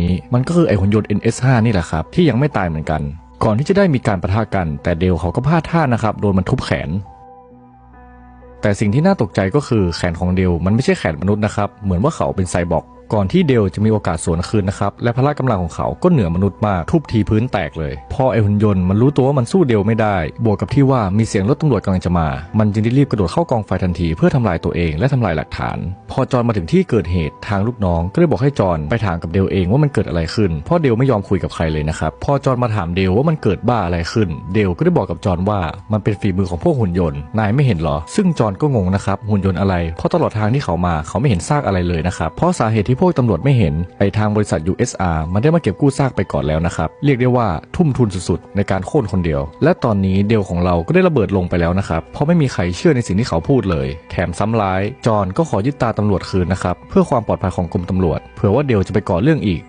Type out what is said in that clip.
นี้มันก็คือไอหุ่นยนต์ NS5 นี่แหละครับ ที่ยังไม่ตายเหมือนกัน ก่อนที่จะได้มีการประทะกัน แต่เดลเขาก็พลาดท่านะครับโดนมันทุบแขน แต่สิ่งที่น่าตกใจก็คือแขนของเดลมันไม่ใช่แขนมนุษย์นะครับเหมือนว่าเขาเป็นไซบอร์ก ก่อนที่เดลจะมีโอกาสสวนคืนนะครับ และพละกำลังของเขาก็เหนือมนุษย์มากทุบทีพื้นแตกเลย พอไอหุ่นยนต์มันรู้ตัวว่ามันสู้เดลไม่ได้ บวกกับที่ว่ามีเสียงรถตำรวจกำลังจะมา มันจึงได้รีบกระโดดเข้ากองไฟทันทีเพื่อทำลายตัวเองและทำลายหลักฐาน พอจอนมาถึงที่เกิดเหตุทางลูกน้องก็ได้บอกให้จอนไปถามกับเดลเองว่ามันเกิดอะไรขึ้นเพราะเดลไม่ยอมคุยกับใครเลยนะครับพอจอนมาถามเดลว่ามันเกิดบ้าอะไรขึ้น เดลก็ได้บอกกับจอนว่ามันเป็นฝีมือของพวกหุ่นยนต์นายไม่เห็นเหรอ ซึ่งจอนก็งงนะครับหุ่นยนต์อะไรเพราะตลอดทางที่เขามาเขาไม่เห็นซากอะไรเลยนะครับเพราะสาเหตุที่พวกตำรวจไม่เห็นไอทางบริษัท USR มันได้มาเก็บกู้ซากไปก่อนแล้วนะครับ เรียกได้ว่าทุ่มทุนสุดๆ ในการโค่นคนเดียว และตอนนี้เดลของเราก็ได้ระเบิดลงไปแล้วนะครับ เพราะไม่มีใครเชื่อในสิ่งที่เขาพูดเลย แถมซ้ำร้าย จอห์นก็ขอยึดตาตำรวจคืนนะครับ เพื่อความปลอดภัยของกรมตำรวจ เผื่อว่าเดลจะไปก่อเรื่องอีก